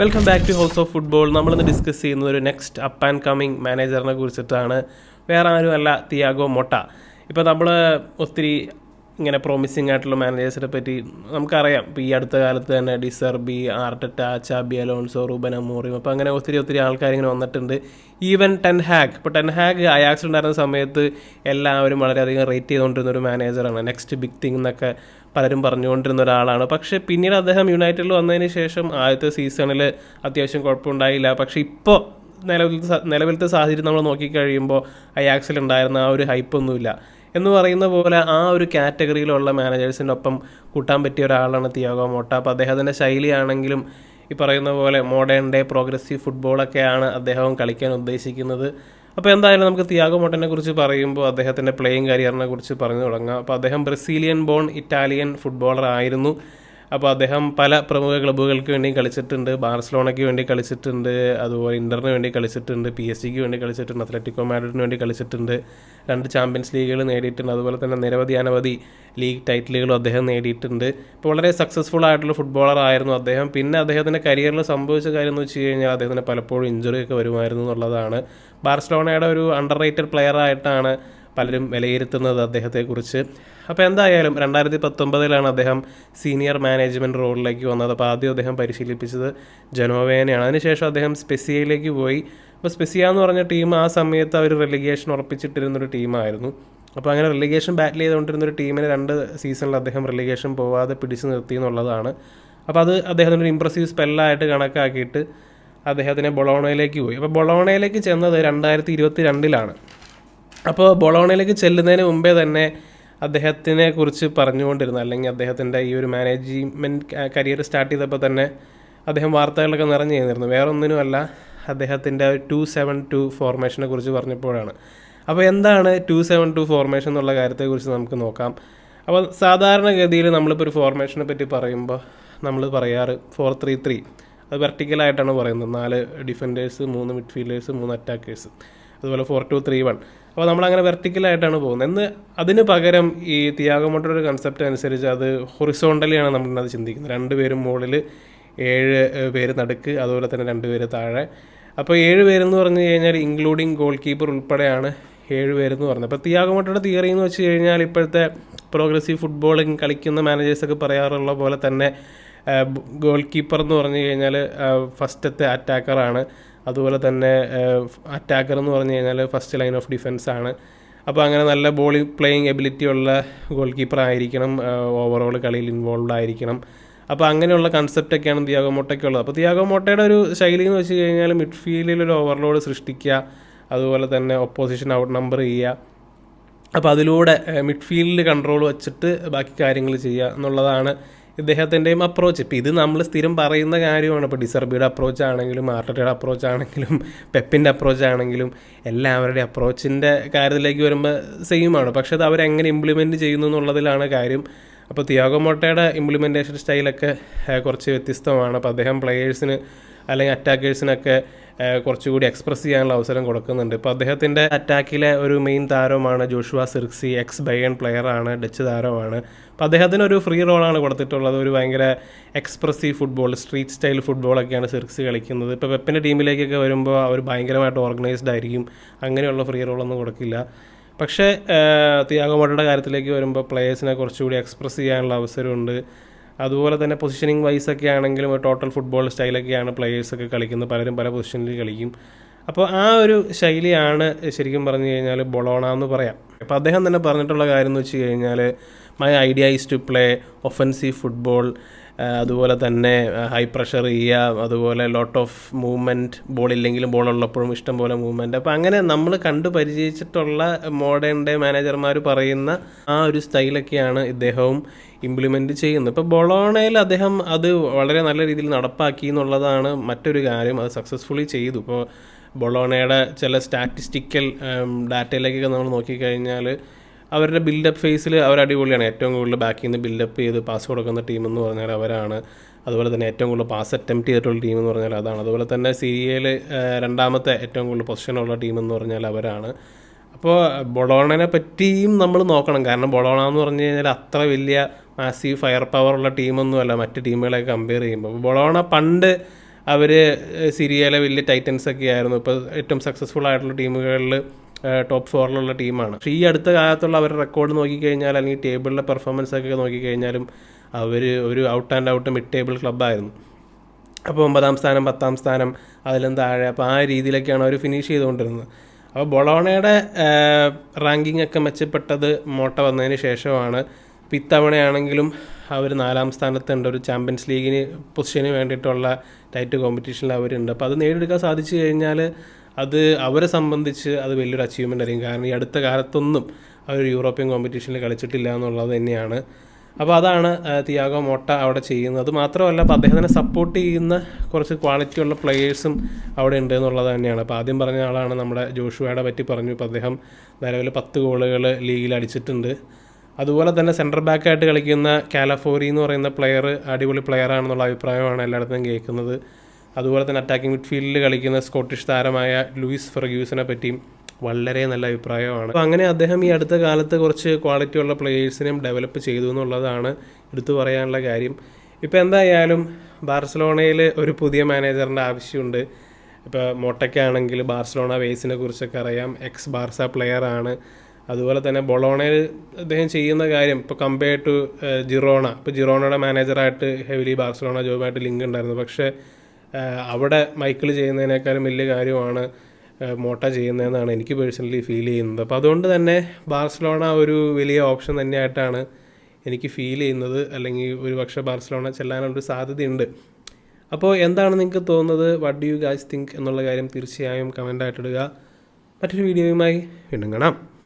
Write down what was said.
Welcome back to house of football നമ്മളിന്ന് discuss ചെയ്യുന്നത് ഒരു നെക്സ്റ്റ് അപ്പ് ആൻഡ് കമ്മിങ് മാനേജറിനെ കുറിച്ചിട്ടാണ്. വേറെ ആരുമല്ല തിയാഗോ മൊട്ട. ഇപ്പോൾ നമ്മൾ ഒത്തിരി ഇങ്ങനെ പ്രോമിസിങ് ആയിട്ടുള്ള മാനേജേഴ്സിനെ പറ്റി നമുക്കറിയാം. ഇപ്പോൾ ഈ അടുത്ത കാലത്ത് തന്നെ De Zerbi Arteta Xabi Alonso Ruben അമോറിയും അപ്പോൾ അങ്ങനെ ഒത്തിരി ഒത്തിരി ആൾക്കാർ ഇങ്ങനെ വന്നിട്ടുണ്ട്. Even ten Hag. ഇപ്പോൾ ടെൻ ഹാഗ് അയാക്സ് ഉണ്ടായിരുന്ന സമയത്ത് എല്ലാവരും വളരെയധികം റേറ്റ് ചെയ്തുകൊണ്ടിരുന്ന ഒരു മാനേജറാണ് നെക്സ്റ്റ് ബിഗ് തിങ് എന്നൊക്കെ പലരും പറഞ്ഞുകൊണ്ടിരുന്ന ഒരാളാണ്. പക്ഷേ പിന്നീട് അദ്ദേഹം യുണൈറ്റഡിൽ വന്നതിന് ശേഷം ആദ്യത്തെ സീസണിൽ അത്യാവശ്യം കുഴപ്പമുണ്ടായില്ല. പക്ഷേ ഇപ്പോൾ നിലവിലത്തെ നിലവിലത്തെ സാഹചര്യം നമ്മൾ നോക്കിക്കഴിയുമ്പോൾ അയാക്സിൽ ഉണ്ടായിരുന്ന ആ ഒരു ഹൈപ്പൊന്നുമില്ല. എന്ന് പറയുന്ന പോലെ ആ ഒരു കാറ്റഗറിയിലുള്ള മാനേജേഴ്സിന്റെ ഒപ്പം കൂട്ടാൻ പറ്റിയ ഒരാളാണ് തിയാഗോ മോട്ട. അപ്പോൾ അദ്ദേഹത്തിന്റെ ശൈലിയാണെങ്കിലും ഈ പറയുന്ന പോലെ മോഡേൺ ഡേ പ്രോഗ്രസീവ് ഫുട്ബോളൊക്കെയാണ് അദ്ദേഹവും കളിക്കാൻ ഉദ്ദേശിക്കുന്നത്. അപ്പോൾ എന്തായാലും നമുക്ക് തിയാഗോ മോട്ടനെ കുറിച്ച് പറയുമ്പോൾ അദ്ദേഹത്തിന്റെ പ്ലേയിങ് കരിയറിനെ കുറിച്ച് പറഞ്ഞു തുടങ്ങാം. അപ്പോൾ അദ്ദേഹം ബ്രസീലിയൻ ബോൺ ഇറ്റാലിയൻ ഫുട്ബോളർ ആയിരുന്നു. അപ്പോൾ അദ്ദേഹം പല പ്രമുഖ ക്ലബ്ബുകൾക്ക് വേണ്ടി കളിച്ചിട്ടുണ്ട്. ബാർസലോണയ്ക്ക് വേണ്ടി കളിച്ചിട്ടുണ്ട്. അതുപോലെ ഇന്ററിന് വേണ്ടി കളിച്ചിട്ടുണ്ട്. പി എസ് സിക്ക് വേണ്ടി കളിച്ചിട്ടുണ്ട്. അത്ലറ്റിക്കോ മാഡ്രിഡിന് വേണ്ടി കളിച്ചിട്ടുണ്ട്. രണ്ട് ചാമ്പ്യൻസ് ലീഗുകൾ നേടിയിട്ടുണ്ട്. അതുപോലെ തന്നെ നിരവധി അനവധി ലീഗ് ടൈറ്റിലുകളും അദ്ദേഹം നേടിയിട്ടുണ്ട്. ഇപ്പോൾ വളരെ സക്സസ്ഫുൾ ആയിട്ടുള്ള ഫുട്ബോളർ ആയിരുന്നു അദ്ദേഹം. പിന്നെ അദ്ദേഹത്തിന്റെ കരിയറിൽ സംഭവിച്ച കാര്യം എന്ന് വെച്ച് കഴിഞ്ഞാൽ അദ്ദേഹത്തിന് പലപ്പോഴും ഇഞ്ചുറി ഒക്കെ വരുമായിരുന്നു എന്നുള്ളതാണ്. ബാർസലോണയുടെ ഒരു അണ്ടർ റേറ്റഡ് പ്ലെയർ ആയിട്ടാണ് പലരും വിലയിരുത്തുന്നത് അദ്ദേഹത്തെക്കുറിച്ച്. അപ്പോൾ എന്തായാലും രണ്ടായിരത്തി പത്തൊമ്പതിലാണ് അദ്ദേഹം സീനിയർ മാനേജ്മെന്റ് റോളിലേക്ക് വന്നത്. അപ്പോൾ ആദ്യം അദ്ദേഹം പരിശീലിപ്പിച്ചത് ജനോവേനെയാണ് അതിനുശേഷം അദ്ദേഹം സ്പെസിയയിലേക്ക് പോയി. അപ്പോൾ സ്പെസിയ എന്ന് പറഞ്ഞ ടീം ആ സമയത്ത് അവർ റെലിഗേഷൻ ഉറപ്പിച്ചിട്ടിരുന്നൊരു ടീമായിരുന്നു. അപ്പോൾ അങ്ങനെ റെലിഗേഷൻ ബാറ്റിൽ ചെയ്തുകൊണ്ടിരുന്ന ഒരു ടീമിന് രണ്ട് സീസണിൽ അദ്ദേഹം റെലിഗേഷൻ പോവാതെ പിടിച്ചു നിർത്തി എന്നുള്ളതാണ്. അപ്പോൾ അത് അദ്ദേഹത്തിന്റെ ഒരു ഇമ്പ്രസീവ് സ്പെല്ലായിട്ട് കണക്കാക്കിയിട്ട് അദ്ദേഹത്തിനെ ബൊളോണയിലേക്ക് പോയി. അപ്പോൾ ബൊളോണയിലേക്ക് ചെന്നത് രണ്ടായിരത്തി ഇരുപത്തി രണ്ടിലാണ് അപ്പോൾ ബൊളോണയിലേക്ക് ചെല്ലുന്നതിന് മുമ്പേ തന്നെ അദ്ദേഹത്തിനെ കുറിച്ച് പറഞ്ഞുകൊണ്ടിരുന്നു. അല്ലെങ്കിൽ അദ്ദേഹത്തിന്റെ ഈ ഒരു മാനേജ്മെന്റ് കരിയർ സ്റ്റാർട്ട് ചെയ്തപ്പോൾ തന്നെ അദ്ദേഹം വാർത്തകളൊക്കെ നിറഞ്ഞു ചെയ്യുന്നിരുന്നു വേറെ ഒന്നിനുമല്ല അദ്ദേഹത്തിന്റെ ടു സെവൻ ടു ഫോർമേഷനെ കുറിച്ച് പറഞ്ഞപ്പോഴാണ്. അപ്പോൾ എന്താണ് ടു സെവൻ ടു ഫോർമേഷൻ എന്നുള്ള കാര്യത്തെക്കുറിച്ച് നമുക്ക് നോക്കാം. അപ്പോൾ സാധാരണഗതിയിൽ നമ്മളിപ്പോൾ ഒരു ഫോർമേഷനെ പറ്റി പറയുമ്പോൾ നമ്മൾ പറയാറ് ഫോർ ത്രീ ത്രീ അത് വെർട്ടിക്കലായിട്ടാണ് പറയുന്നത്. നാല് ഡിഫൻഡേഴ്സ് മൂന്ന് മിഡ്ഫീൽഡേഴ്സ് മൂന്ന് അറ്റാക്കേഴ്സ് അതുപോലെ ഫോർ ടു ത്രീ വൺ അപ്പോൾ നമ്മളങ്ങനെ വെർട്ടിക്കലായിട്ടാണ് പോകുന്നത്. എന്ന് അതിന് പകരം ഈ തിയാഗമോട്ടയുടെ ഒരു കൺസെപ്റ്റ് അനുസരിച്ച് അത് ഹൊറിസോണ്ടലിയാണ് നമ്മളത് ചിന്തിക്കുന്നത്. രണ്ടുപേരും മുകളിൽ ഏഴ് പേര് നടുക്ക് അതുപോലെ തന്നെ രണ്ട് പേര് താഴെ. അപ്പോൾ ഏഴ് പേരെന്ന് പറഞ്ഞു കഴിഞ്ഞാൽ ഇൻക്ലൂഡിങ് ഗോൾ കീപ്പർ ഉൾപ്പെടെയാണ് ഏഴ് പേരെന്ന് പറഞ്ഞത്. അപ്പോൾ തിയാഗമോട്ടോയുടെ തിയറി എന്ന് വെച്ച് കഴിഞ്ഞാൽ ഇപ്പോഴത്തെ പ്രോഗ്രസീവ് ഫുട്ബോളിങ് കളിക്കുന്ന മാനേജേഴ്സൊക്കെ പറയാറുള്ള പോലെ തന്നെ ഗോൾ കീപ്പർ എന്ന് പറഞ്ഞു കഴിഞ്ഞാൽ ഫസ്റ്റത്തെ അറ്റാക്കറാണ് അതുപോലെ തന്നെ അറ്റാക്കർ എന്ന് പറഞ്ഞു കഴിഞ്ഞാൽ ഫസ്റ്റ് ലൈൻ ഓഫ് ഡിഫൻസ് ആണ്. അപ്പോൾ അങ്ങനെ നല്ല ബോളിംഗ് പ്ലേയിങ് എബിലിറ്റി ഉള്ള ഗോൾ കീപ്പർ ആയിരിക്കണം ഓവറോൾ കളിയിൽ ഇൻവോൾവ് ആയിരിക്കണം. അപ്പോൾ അങ്ങനെയുള്ള കൺസെപ്റ്റൊക്കെയാണ് തിയാഗോ മോട്ടയ്ക്കുള്ളത് അപ്പോൾ തിയാഗോ മോട്ടയുടെ ഒരു ശൈലി എന്ന് വെച്ച് കഴിഞ്ഞാൽ മിഡ്ഫീൽഡിൽ ഒരു ഓവർലോഡ് സൃഷ്ടിക്കുക അതുപോലെ തന്നെ ഒപ്പോസിഷൻ ഔട്ട് നമ്പർ ചെയ്യുക. അപ്പോൾ അതിലൂടെ മിഡ്ഫീൽഡിൽ കൺട്രോൾ വെച്ചിട്ട് ബാക്കി കാര്യങ്ങൾ ചെയ്യുക എന്നുള്ളതാണ് ഇദ്ദേഹത്തിന്റെയും അപ്രോച്ച് ഇപ്പോൾ ഇത് നമ്മൾ സ്ഥിരം പറയുന്ന കാര്യമാണ്. ഇപ്പോൾ ഡിസർബിയുടെ അപ്രോച്ച് ആണെങ്കിലും ആർട്ടയുടെ അപ്രോച്ച് ആണെങ്കിലും പെപ്പിന്റെ അപ്രോച്ച് ആണെങ്കിലും എല്ലാവരുടെ അപ്രോച്ചിന്റെ കാര്യത്തിലേക്ക് വരുമ്പോൾ സെയിമാണ് പക്ഷെ അത് അവരെങ്ങനെ ഇംപ്ലിമെന്റ് ചെയ്യുന്നു എന്നുള്ളതിലാണ് കാര്യം. അപ്പോൾ തിയാഗോ മോട്ടയുടെ ഇംപ്ലിമെന്റേഷൻ സ്റ്റൈലൊക്കെ കുറച്ച് വ്യത്യസ്തമാണ്. അപ്പോൾ അദ്ദേഹം പ്ലെയേഴ്സിന് അല്ലെങ്കിൽ അറ്റാക്കേഴ്സിനൊക്കെ കുറച്ചുകൂടി എക്സ്പ്രസ് ചെയ്യാനുള്ള അവസരം കൊടുക്കുന്നുണ്ട്. ഇപ്പോൾ അദ്ദേഹത്തിന്റെ അറ്റാക്കിലെ ഒരു മെയിൻ താരമാണ് ജോഷുവ സിർക്സി എക്സ് ബയൺ പ്ലെയറാണ് ഡച്ച് താരമാണ് അപ്പോൾ അദ്ദേഹത്തിന് ഒരു ഫ്രീ റോളാണ് കൊടുത്തിട്ടുള്ളത്. ഒരു ഭയങ്കര എക്സ്പ്രസീവ് ഫുട്ബോൾ സ്ട്രീറ്റ് സ്റ്റൈൽ ഫുട്ബോളൊക്കെയാണ് സിർക്സി കളിക്കുന്നത്. ഇപ്പോൾ പെപ്പിന്റെ ടീമിലേക്കൊക്കെ വരുമ്പോൾ അവർ ഭയങ്കരമായിട്ട് ഓർഗനൈസ്ഡ് ആയിരിക്കും. അങ്ങനെയുള്ള ഫ്രീ റോളൊന്നും കൊടുക്കില്ല. പക്ഷേ തിയാഗോമോട്ടയുടെ കാര്യത്തിലേക്ക് വരുമ്പോൾ പ്ലേയേഴ്സിനെ കുറച്ചുകൂടി എക്സ്പ്രസ് ചെയ്യാനുള്ള അവസരമുണ്ട്. അതുപോലെ തന്നെ പൊസിഷനിങ് വൈസ് ഒക്കെ ആണെങ്കിലും ടോട്ടൽ ഫുട്ബോൾ സ്റ്റൈലൊക്കെയാണ് പ്ലെയേഴ്സൊക്കെ കളിക്കുന്നത്. പലരും പല പൊസിഷനിൽ കളിക്കും. അപ്പോൾ ആ ഒരു ശൈലിയാണ് ശരിക്കും പറഞ്ഞു കഴിഞ്ഞാൽ ബൊളോണ എന്ന് പറയാം. അപ്പോൾ അദ്ദേഹം തന്നെ പറഞ്ഞിട്ടുള്ള കാര്യം എന്ന് വെച്ച് കഴിഞ്ഞാൽ my idea is to play offensive football അതുപോലെ തന്നെ ഹൈ പ്രഷർ ചെയ്യുക അതുപോലെ ലോട്ട് ഓഫ് മൂവ്മെന്റ് ബോൾ ഇല്ലെങ്കിലും ബോൾ ഉള്ളപ്പോഴും ഇഷ്ടം പോലെ മൂവ്മെന്റ് അപ്പോൾ അങ്ങനെ നമ്മൾ കണ്ടു പരിചയിച്ചിട്ടുള്ള മോഡേൺ ഡേ മാനേജർമാർ പറയുന്ന ആ ഒരു സ്റ്റൈലൊക്കെയാണ് ഇദ്ദേഹവും ഇംപ്ലിമെന്റ് ചെയ്യുന്നത്. ഇപ്പോൾ ബൊളോണയിൽ അദ്ദേഹം അത് വളരെ നല്ല രീതിയിൽ നടപ്പാക്കി എന്നുള്ളതാണ് മറ്റൊരു കാര്യം. അത് സക്സസ്ഫുള്ളി ചെയ്തു. ഇപ്പോൾ ബൊളോണയുടെ ചില സ്റ്റാറ്റിസ്റ്റിക്കൽ ഡാറ്റയിലേക്കൊക്കെ നമ്മൾ നോക്കിക്കഴിഞ്ഞാൽ അവരുടെ ബിൽഡപ്പ് ഫേസിൽ അവർ അടിപൊളിയാണ്. ഏറ്റവും കൂടുതൽ ബാക്കിൽ നിന്ന് ബിൽഡപ്പ് ചെയ്ത് പാസ് കൊടുക്കുന്ന ടീം എന്ന് പറഞ്ഞാൽ അവരാണ്. അതുപോലെ തന്നെ ഏറ്റവും കൂടുതൽ പാസ് അറ്റംപ്റ്റ് ചെയ്തിട്ടുള്ള ടീം എന്ന് പറഞ്ഞാൽ അതാണ്. അതുപോലെ തന്നെ സീരിയയിൽ രണ്ടാമത്തെ ഏറ്റവും കൂടുതൽ പൊസിഷനുള്ള ടീം എന്ന് പറഞ്ഞാൽ അവരാണ്. അപ്പോൾ ബൊളോണനെ പറ്റിയും നമ്മൾ നോക്കണം. കാരണം ബൊളോണ എന്ന് പറഞ്ഞു കഴിഞ്ഞാൽ അത്ര വലിയ മാസീവ് ഫയർ പവർ ഉള്ള ടീമൊന്നുമല്ല മറ്റ് ടീമുകളെ കമ്പയർ ചെയ്യുമ്പോൾ. ബൊളോണ പണ്ട് അവർ സിരിയയിലെ വലിയ ടൈറ്റൻസ് ഒക്കെ ആയിരുന്നു. ഇപ്പോൾ ഏറ്റവും സക്സസ്ഫുൾ ആയിട്ടുള്ള ടീമുകളിൽ ടോപ്പ് ഫോറിലുള്ള ടീമാണ്. പക്ഷേ ഈ അടുത്ത കാലത്തുള്ള അവരുടെ റെക്കോർഡ് നോക്കിക്കഴിഞ്ഞാൽ അല്ലെങ്കിൽ ടേബിളിലെ പെർഫോമൻസ് ഒക്കെ നോക്കിക്കഴിഞ്ഞാലും അവർ ഒരു out and out mid table ക്ലബ്ബായിരുന്നു അപ്പോൾ ഒമ്പതാം സ്ഥാനം പത്താം സ്ഥാനം അതിലും താഴെ. അപ്പോൾ ആ രീതിയിലൊക്കെയാണ് അവർ ഫിനിഷ് ചെയ്തുകൊണ്ടിരുന്നത്. അപ്പോൾ ബൊളോണയുടെ റാങ്കിങ് ഒക്കെ മെച്ചപ്പെട്ടത് മോട്ട വന്നതിന് ശേഷമാണ്. പിത്തവണയാണെങ്കിലും അവർ നാലാം സ്ഥാനത്തുണ്ട്. ഒരു ചാമ്പ്യൻസ് ലീഗിന് പൊസിഷന് വേണ്ടിയിട്ടുള്ള ടൈറ്റ് കോമ്പറ്റീഷനിൽ അവരുണ്ട്. അപ്പോൾ അത് നേടിയെടുക്കാൻ സാധിച്ചു കഴിഞ്ഞാൽ അത് അവരെ സംബന്ധിച്ച് അത് വലിയൊരു അച്ചീവ്മെന്റ് ആയിരിക്കും. കാരണം ഈ അടുത്ത കാലത്തൊന്നും അവർ യൂറോപ്യൻ കോമ്പറ്റീഷനിൽ കളിച്ചിട്ടില്ല എന്നുള്ളത് തന്നെയാണ്. അപ്പോൾ അതാണ് തിയാഗോ മോട്ട അവിടെ ചെയ്യുന്നത്. അത് മാത്രമല്ല അപ്പോൾ അദ്ദേഹത്തിനെ സപ്പോർട്ട് ചെയ്യുന്ന കുറച്ച് ക്വാളിറ്റി ഉള്ള പ്ലെയേഴ്സും അവിടെ ഉണ്ട് എന്നുള്ളത് തന്നെയാണ്. അപ്പോൾ ആദ്യം പറഞ്ഞ ആളാണ് നമ്മുടെ ജോഷുവയുടെ പറ്റി പറഞ്ഞു. ഇപ്പോൾ അദ്ദേഹം നിലവിൽ പത്ത് ഗോളുകൾ ലീഗിൽ അടിച്ചിട്ടുണ്ട്. അതുപോലെ തന്നെ സെന്റർ ബാക്കായിട്ട് കളിക്കുന്ന കാലഫോറി എന്ന് പറയുന്ന പ്ലെയർ അടിപൊളി പ്ലെയർ ആണെന്നുള്ള അഭിപ്രായമാണ് എല്ലായിടത്തും കേൾക്കുന്നത്. അതുപോലെ തന്നെ അറ്റാക്കിംഗ് മിഡ്ഫീൽഡിൽ കളിക്കുന്ന സ്കോട്ടിഷ് താരമായ ലൂയിസ് ഫെർഗ്യൂസിനെ പറ്റിയും വളരെ നല്ല അഭിപ്രായമാണ്. അപ്പോൾ അങ്ങനെ അദ്ദേഹം ഈ അടുത്ത കാലത്ത് കുറച്ച് ക്വാളിറ്റി ഉള്ള പ്ലേയേഴ്സിനെയും ഡെവലപ്പ് ചെയ്തു എന്നുള്ളതാണ് എടുത്തു പറയാനുള്ള കാര്യം. ഇപ്പോൾ എന്തായാലും ബാർസലോണയിൽ ഒരു പുതിയ മാനേജറിന്റെ ആവശ്യമുണ്ട്. ഇപ്പോൾ മൊട്ടയ്ക്കാണെങ്കിൽ ബാർസലോണ വേസിനെ കുറിച്ചൊക്കെ അറിയാം. എക്സ് ബാർസ പ്ലെയർ ആണ്. അതുപോലെ തന്നെ ബൊളോണയിൽ അദ്ദേഹം ചെയ്യുന്ന കാര്യം ഇപ്പോൾ കമ്പയർ ടു ജിറോണ ഇപ്പോൾ ജിറോണയുടെ മാനേജറായിട്ട് ഹെവിലി ബാർസലോണ ജോബായിട്ട് ലിങ്ക് ഉണ്ടായിരുന്നു. പക്ഷേ അവിടെ മൈക്കിൾ ചെയ്യുന്നതിനേക്കാളും വലിയ കാര്യമാണ് മോട്ട ചെയ്യുന്നതെന്നാണ് എനിക്ക് പേഴ്സണലി ഫീൽ ചെയ്യുന്നത്. അപ്പോൾ അതുകൊണ്ട് തന്നെ ബാർസലോണ ഒരു വലിയ ഓപ്ഷൻ തന്നെയായിട്ടാണ് എനിക്ക് ഫീൽ ചെയ്യുന്നത്. അല്ലെങ്കിൽ ഒരു പക്ഷേ ബാർസലോണ ചെല്ലാനുള്ളൊരു സാധ്യതയുണ്ട്. അപ്പോൾ എന്താണ് നിങ്ങൾക്ക് തോന്നുന്നത്? What do you guys think എന്നുള്ള കാര്യം തീർച്ചയായും കമന്റായിട്ടിടുക മറ്റൊരു വീഡിയോയുമായി വീണ്ടും കാണാം.